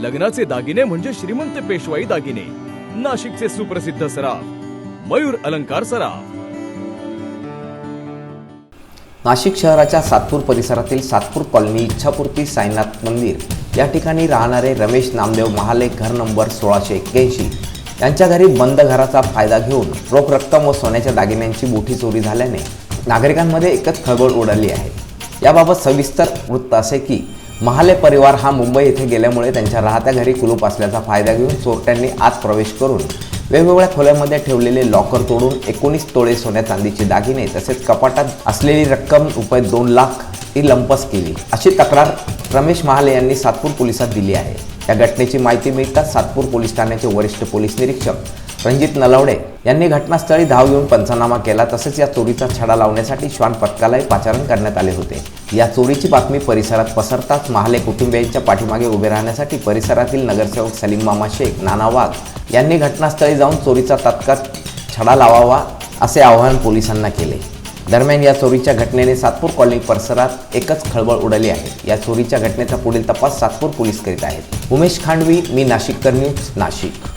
लग्नाचे दागिने म्हणजे श्रीमंत पेशवाई दागिने. नाशिकचे सुप्रसिद्ध सराफ मयूर अलंकार सराफ. नाशिक शहराच्या सातपूर परिसरातील सातपूर कॉलनी इच्छापूर्ती साईनाथ मंदिर. या ठिकाणी राहणारे रमेश नामदेव महाले घर नंबर सोळाशे एक्क्याऐंशी. यांच्या घरी बंद घराचा फायदा घेऊन रोख रक्कम व सोन्याच्या दागिन्यांची मोठी चोरी झाल्याने नागरिकांमध्ये एकच खळबळ उडाली आहे. याबाबत सविस्तर वृत्त असे की महाले परिवार हा मुंबई येथे गेल्यामुळे त्यांच्या राहत्या घरी कुलूप असल्याचा फायदा घेऊन चोरट्यांनी आत प्रवेश करून वेगवेगळ्या खोल्यामध्ये ठेवलेले लॉकर तोडून एकोणीस तोळे सोन्या चांदीचे दागिने तसेच कपाटात असलेली रक्कम रुपये दोन लाख ही लंपस केली. अशी तक्रार रमेश महाले यांनी सातपूर पोलिसात दिली आहे. या घटनेची माहिती मिळताच सातपूर पोलीस ठाण्याचे वरिष्ठ पोलीस निरीक्षक रणजित नलवडे यांनी घटनास्थळी धाव घेऊन पंचनामा केला तसेच या चोरीचा छडा लावण्यासाठी श्वान पथकालाही पाचारण करण्यात आले होते. या चोरीची बातमी परिसरात पसरताच महाले कुटुंबियांच्या पाठीमागे उभे राहण्यासाठी परिसरातील नगरसेवक सलीम मामा शेख नाना वाघ यांनी घटनास्थळी जाऊन चोरीचा तात्काळ छडा लावावा असे आवाहन पोलिसांना केले. दरम्यान या चोरीच्या घटनेने सातपूर कॉलनी परिसरात एकच खळबळ उडाली आहे. या चोरीच्या घटनेचा पुढील तपास सातपूर पोलीस करीत आहेत. उमेश खांडवी मी नाशिककर न्यूज नाशिक.